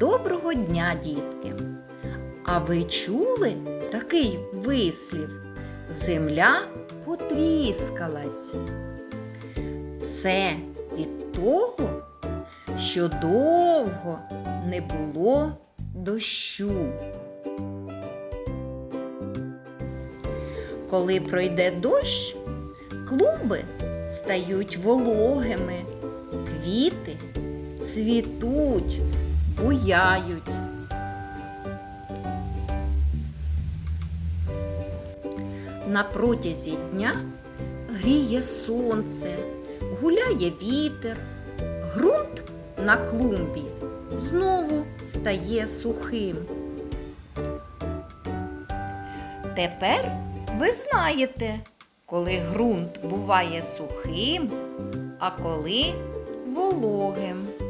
Доброго дня, дітки! А ви чули такий вислів? Земля потріскалась. Це від того, що довго не було дощу. Коли пройде дощ, клумби стають вологими, квіти цвітуть, буяють. На протязі дня гріє сонце, гуляє вітер, ґрунт на клумбі знову стає сухим. Тепер ви знаєте, коли ґрунт буває сухим, а коли вологим.